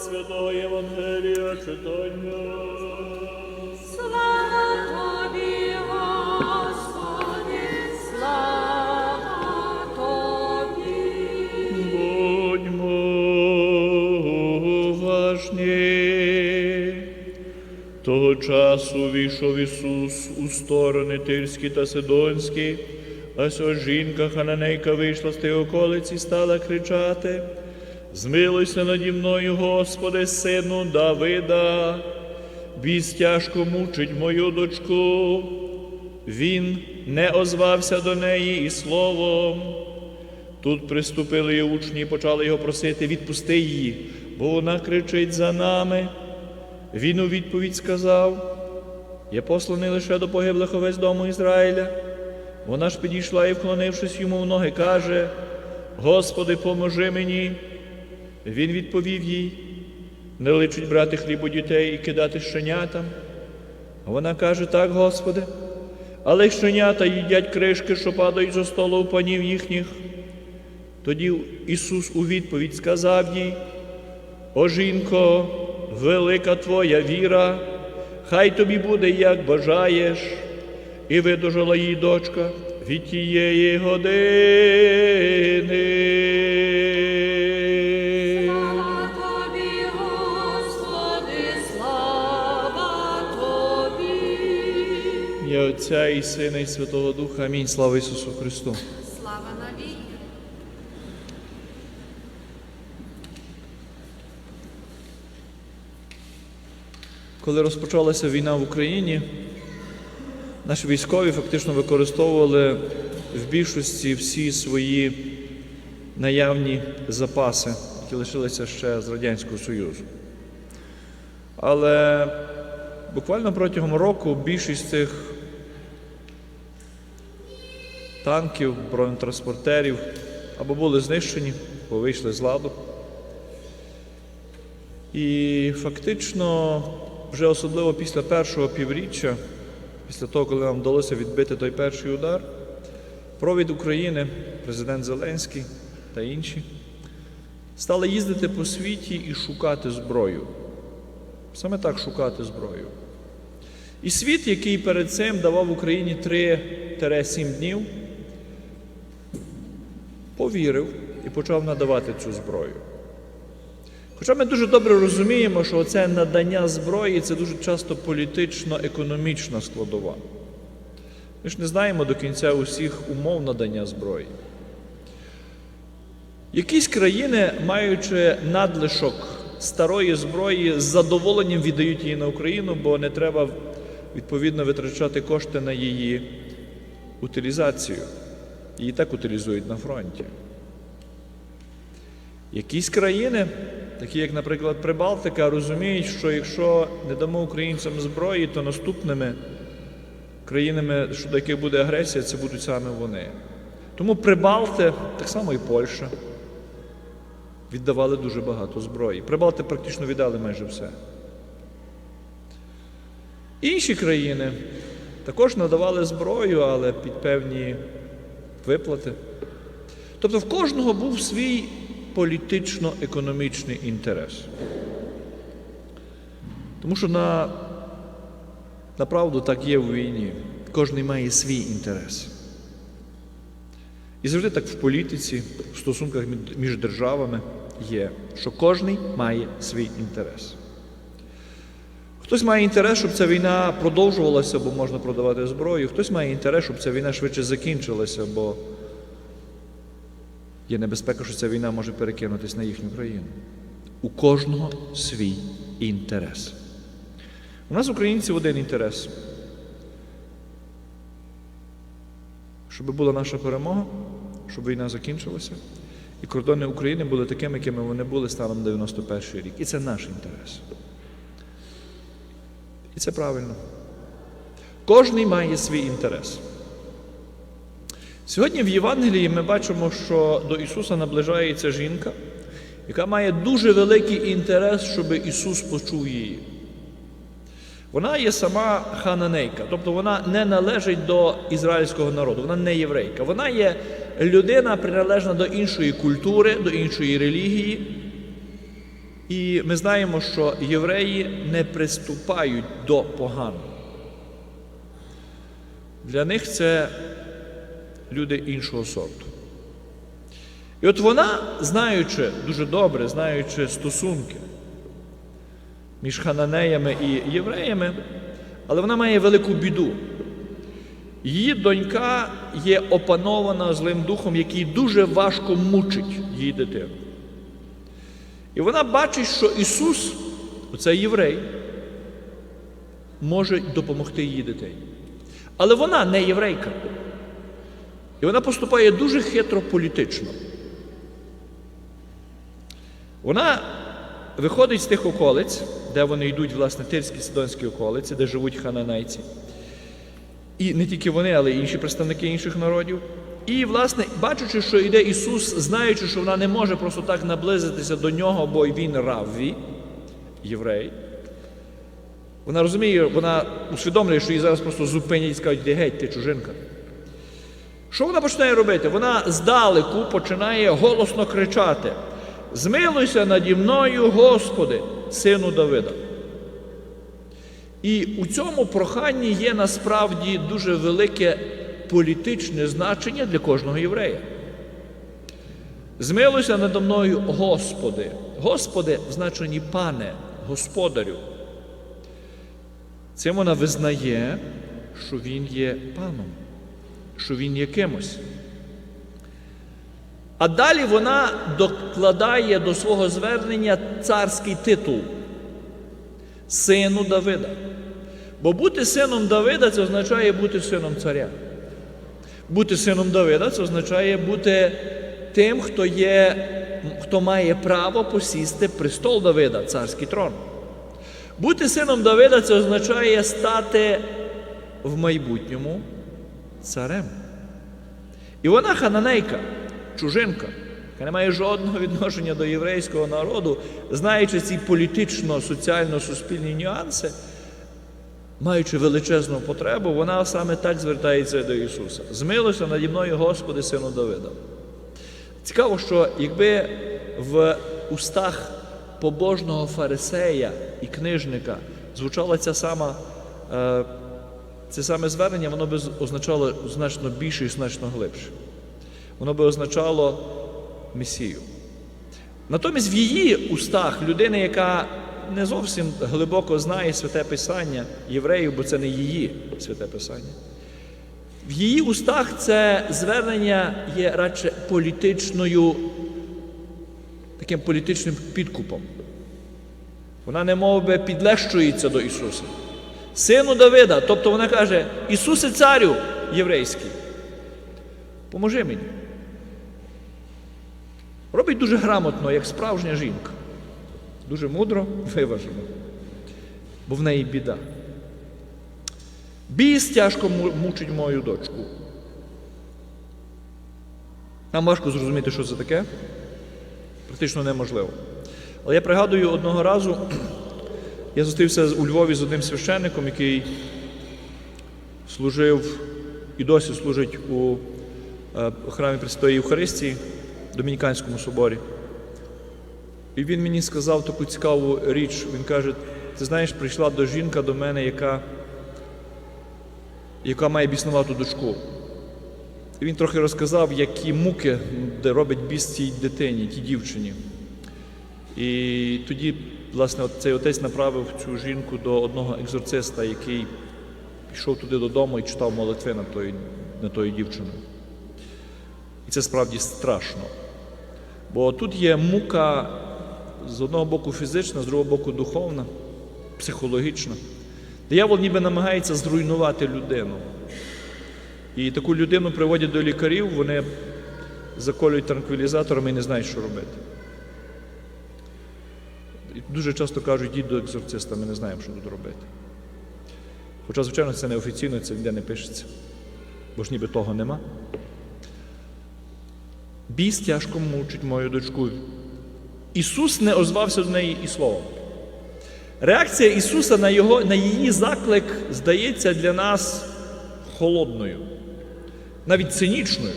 Святого Євангелія читання. Слава тобі, Господи, слава тобі. Будьмо уважні. Того часу війшов Ісус у сторони Тирські та Сидонські, а сьо жінка хананейка вийшла з тієї околиці і стала кричати. Змилуйся наді мною, Господи, сину Давида, біс тяжко мучить мою дочку. Він не озвався до неї і словом. Тут приступили і учні і почали його просити, відпусти її, бо вона кричить за нами. Він у відповідь сказав: Я посланий лише до погиблих овець дому Ізраїля. Вона ж підійшла і, вклонившись йому в ноги, каже: Господи, поможи мені. Він відповів їй: не личить брати хліб у дітей і кидати щенятам. Вона каже: Так, Господи, але щенята їдять кришки, що падають зо столу панів їхніх. Тоді Ісус у відповідь сказав їй: О жінко, велика твоя віра, хай тобі буде, як бажаєш, і видужала їй дочка від тієї години. Я Отця і Сина, і Святого Духа. Амінь. Слава Ісусу Христу. Слава навіки. Коли розпочалася війна в Україні, наші військові фактично використовували в більшості всі свої наявні запаси, які лишилися ще з Радянського Союзу. Але буквально протягом року більшість цих танків, бронетранспортерів або були знищені, або вийшли з ладу. І фактично, вже особливо після першого півріччя, після того, коли нам вдалося відбити той перший удар, провід України, президент Зеленський та інші, стали їздити по світі і шукати зброю. Саме так шукати зброю. І світ, який перед цим давав Україні 3-7 днів, повірив і почав надавати цю зброю. Хоча ми дуже добре розуміємо, що це надання зброї це дуже часто політично-економічна складова. Ми ж не знаємо до кінця усіх умов надання зброї. Якісь країни, маючи надлишок старої зброї, з задоволенням віддають її на Україну, бо не треба відповідно витрачати кошти на її утилізацію. Її так утилізують на фронті. Якісь країни, такі як, наприклад, Прибалтика, розуміють, що якщо не дамо українцям зброї, то наступними країнами, щодо яких буде агресія, це будуть саме вони. Тому Прибалти, так само і Польща, віддавали дуже багато зброї. Прибалти практично віддали майже все. Інші країни також надавали зброю, але під певні виплати. Тобто в кожного був свій політично-економічний інтерес. Тому що на, на правду так є в війні. Кожен має свій інтерес. І завжди так в політиці, в стосунках між державами є, що кожен має свій інтерес. Хтось має інтерес, щоб ця війна продовжувалася, бо можна продавати зброю, хтось має інтерес, щоб ця війна швидше закінчилася, бо є небезпека, що ця війна може перекинутися на їхню країну. У кожного свій інтерес. У нас, українців, один інтерес. Щоб була наша перемога, щоб війна закінчилася, і кордони України були такими, якими вони були станом 91 рік. І це наш інтерес. Це правильно. Кожний має свій інтерес. Сьогодні в Євангелії ми бачимо, що до Ісуса наближається жінка, яка має дуже великий інтерес, щоб Ісус почув її. Вона є сама хананейка, тобто вона не належить до ізраїльського народу, вона не єврейка. Вона є людина, приналежна до іншої культури, до іншої релігії. І ми знаємо, що євреї не приступають до поганого. Для них це люди іншого сорту. І от вона, знаючи дуже добре, знаючи стосунки між хананеями і євреями, але вона має велику біду. Її донька є опанована злим духом, який дуже важко мучить її дитину. І вона бачить, що Ісус, оцей єврей, може допомогти її дитині. Але вона не єврейка. І вона поступає дуже хитро політично. Вона виходить з тих околиць, де вони йдуть, власне, Тирські Сидонські околиці, де живуть хананайці. І не тільки вони, але й інші представники інших народів. І, власне, бачачи, що йде Ісус, знаючи, що вона не може просто так наблизитися до нього, бо він равві, єврей. Вона розуміє, вона усвідомлює, що її зараз просто зупинять і скажуть, де геть, ти чужинка. Що вона починає робити? Вона здалеку починає голосно кричати: Змилуйся наді мною, Господи, сину Давида. І у цьому проханні є насправді дуже велике політичне значення для кожного єврея. Змилуйся надо мною, Господи. Господи в значенні пане, господарю. Цим вона визнає, що він є паном, що він є кимось. А далі вона докладає до свого звернення царський титул сину Давида. Бо бути сином Давида це означає бути сином царя. Бути сином Давида це означає бути тим, хто є, хто має право посісти престол Давида, царський трон. Бути сином Давида це означає стати в майбутньому царем. І вона хананейка, чужинка, яка не має жодного відношення до єврейського народу, знаючи ці політично-соціально-суспільні нюанси, маючи величезну потребу, вона саме так звертається до Ісуса. Змилуйся наді мною, Господи, сину Давида. Цікаво, що якби в устах побожного фарисея і книжника звучала ця сама, е, це саме звернення, воно би означало значно більше і значно глибше. Воно би означало Месію. Натомість в її устах людини, яка не зовсім глибоко знає святе Писання євреїв, бо це не її святе Писання. В її устах це звернення є радше політичною, таким політичним підкупом. Вона не мов би підлещується до Ісуса. Сину Давида, тобто вона каже, Ісусе Царю єврейський, поможи мені. Робить дуже грамотно, як справжня жінка. Дуже мудро, виважено. Бо в неї біда. Біс тяжко мучить мою дочку. Нам важко зрозуміти, що це таке. Практично неможливо. Але я пригадую одного разу, я зустрівся у Львові з одним священником, який служив і досі служить у е, храмі Пресвятої Євхаристії, Домініканському соборі. І він мені сказав таку цікаву річ. Він каже: ти знаєш, прийшла до жінка до мене, яка, яка має біснувату дочку. І він трохи розказав, які муки робить біс цій дитині, тій дівчині. І тоді, власне, цей отець направив цю жінку до одного екзорциста, який пішов туди додому і читав молитви над тою, над тою дівчиною. І це справді страшно. Бо тут є мука з одного боку фізична, з другого боку духовна, психологічна. Диявол ніби намагається зруйнувати людину. І таку людину приводять до лікарів, вони заколюють транквілізаторами і не знають, що робити. І дуже часто кажуть, йдіть до екзорциста, ми не знаємо, що тут робити. Хоча, звичайно, це неофіційно, це ніде не пишеться, бо ж ніби того нема. Біс тяжко мучить мою дочку. Ісус не озвався до неї і словом. Реакція Ісуса на, його, на її заклик здається для нас холодною, навіть цинічною.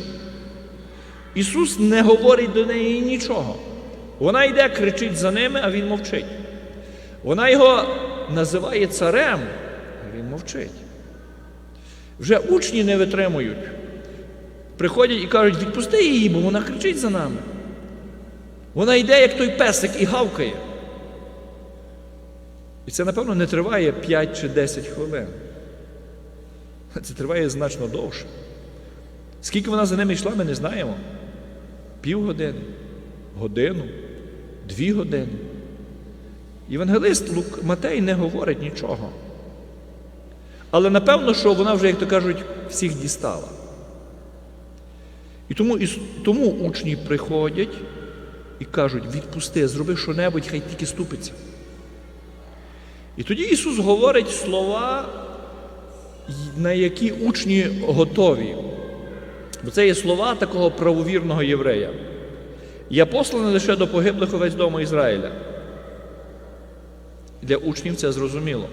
Ісус не говорить до неї нічого. Вона йде, кричить за ними, а він мовчить. Вона його називає царем, а він мовчить. Вже учні не витримують. Приходять і кажуть, відпусти її, бо вона кричить за нами. Вона йде, як той песик, і гавкає. І це, напевно, не триває 5 чи 10 хвилин. Це триває значно довше. Скільки вона за ними йшла, ми не знаємо. Півгодини, годину, дві години. Євангелист Лук Матей не говорить нічого. Але напевно, що вона вже, як то кажуть, всіх дістала. І тому, і тому учні приходять і кажуть, відпусти, зроби що-небудь, хай тільки ступиться. І тоді Ісус говорить слова, на які учні готові. Бо це є слова такого правовірного єврея. Я посланий лише до погиблих овець дому Ізраїля. Для учнів це зрозуміло.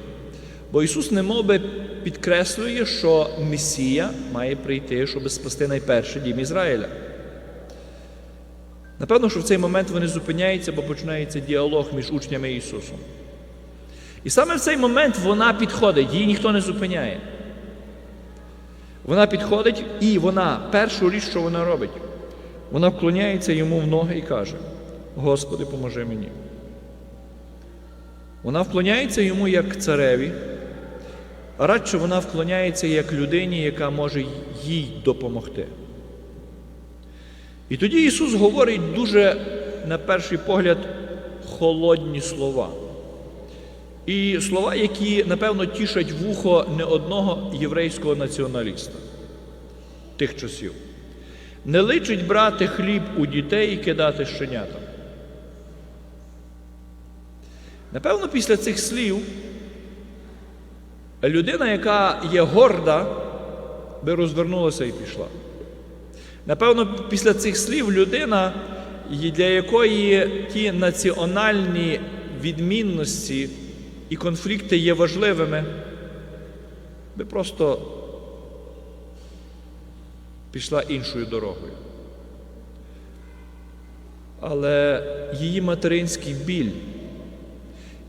Бо Ісус немов би підкреслює, що Месія має прийти, щоб спасти найперше дім Ізраїля. Напевно, що в цей момент вони зупиняються, бо починається діалог між учнями Ісусом. І саме в цей момент вона підходить, її ніхто не зупиняє. Вона підходить і вона, першу річ, що вона робить, вона вклоняється йому в ноги і каже: Господи, поможи мені. Вона вклоняється йому як цареві, а радше вона вклоняється як людині, яка може їй допомогти. І тоді Ісус говорить дуже, на перший погляд, холодні слова. І слова, які, напевно, тішать вухо не одного єврейського націоналіста тих часів. Не личить брати хліб у дітей і кидати щенятам. Напевно, після цих слів людина, яка є горда, би розвернулася і пішла. Напевно, після цих слів людина, для якої ті національні відмінності і конфлікти є важливими, би просто пішла іншою дорогою. Але її материнський біль,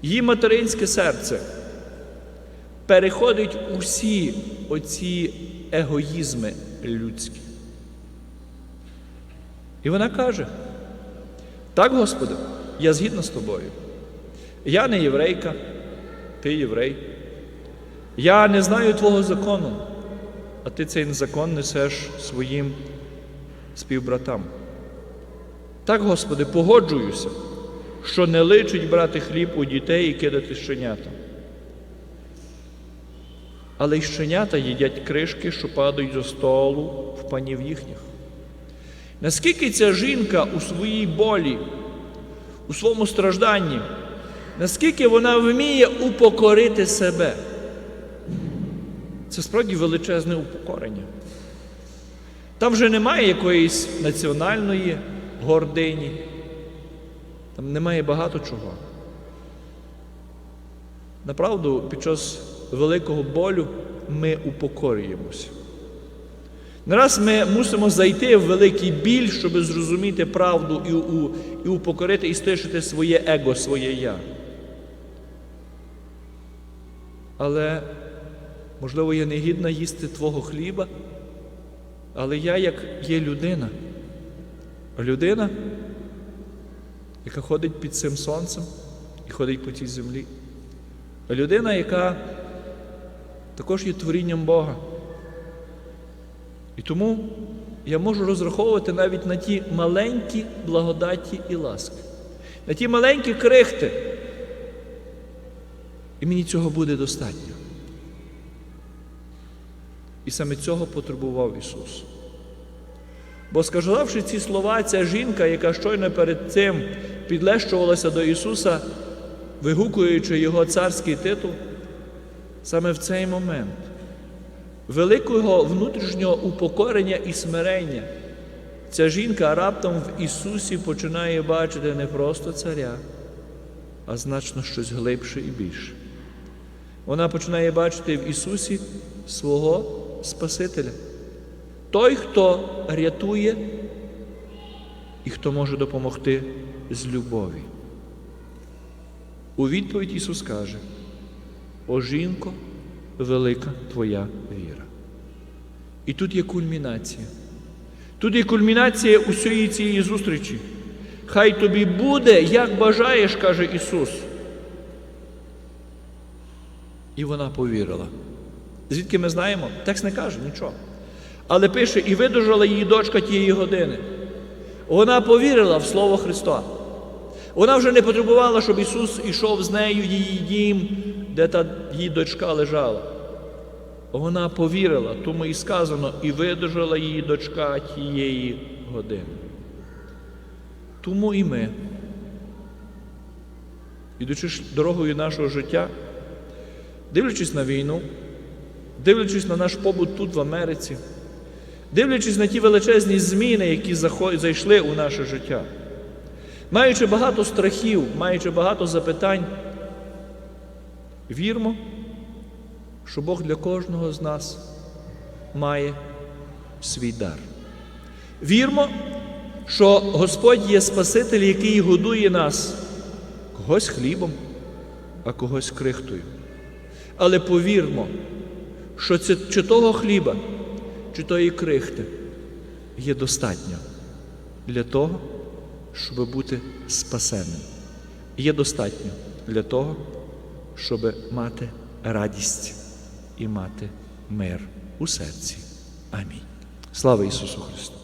її материнське серце переходить усі оці егоїзми людські. І вона каже: так, Господи, я згідна з тобою. Я не єврейка, ти єврей. Я не знаю Твого закону, а ти цей закон несеш своїм співбратам. Так, Господи, погоджуюся, що не личить брати хліб у дітей і кидати щенята. Але й щенята їдять кришки, що падають зо столу в панів їхніх. Наскільки ця жінка у своїй болі, у своєму стражданні, наскільки вона вміє упокорити себе? Це справді величезне упокорення. Там вже немає якоїсь національної гордині, там немає багато чого. Направду, під час великого болю ми упокорюємося. Не раз ми мусимо зайти в великий біль, щоб зрозуміти правду і у, і упокорити і стишити своє его, своє я. Але, можливо, я не гідна їсти Твого хліба, але я як є людина. Людина, яка ходить під цим сонцем і ходить по цій землі. Людина, яка також є творінням Бога. І тому я можу розраховувати навіть на ті маленькі благодаті і ласки, на ті маленькі крихти. І мені цього буде достатньо. І саме цього потребував Ісус. Бо, сказавши ці слова, ця жінка, яка щойно перед цим підлещувалася до Ісуса, вигукуючи Його царський титул, саме в цей момент великого внутрішнього упокорення і смирення, ця жінка раптом в Ісусі починає бачити не просто царя, а значно щось глибше і більше. Вона починає бачити в Ісусі свого Спасителя. Той, хто рятує і хто може допомогти з любові. У відповідь Ісус каже: О жінко, велика твоя віра. І тут є кульмінація. Тут є кульмінація усієї цієї зустрічі. Хай тобі буде, як бажаєш, каже Ісус. І вона повірила. Звідки ми знаємо? Текст не каже нічого. Але пише, і видужала її дочка тієї години. Вона повірила в Слово Христа. Вона вже не потребувала, щоб Ісус ішов з нею в її дім, де та її дочка лежала. Вона повірила, тому і сказано, і видужала її дочка тієї години. Тому і ми, ідучи дорогою нашого життя, дивлячись на війну, дивлячись на наш побут тут, в Америці, дивлячись на ті величезні зміни, які зайшли у наше життя, маючи багато страхів, маючи багато запитань, вірмо, що Бог для кожного з нас має свій дар. Вірмо, що Господь є Спаситель, який годує нас когось хлібом, а когось крихтою. Але повірмо, що це, чи того хліба, чи тої крихти є достатньо для того, щоб бути спасенним. Є достатньо для того, щоб мати радість і мати мир у серці. Амінь. Слава Ісусу Христу!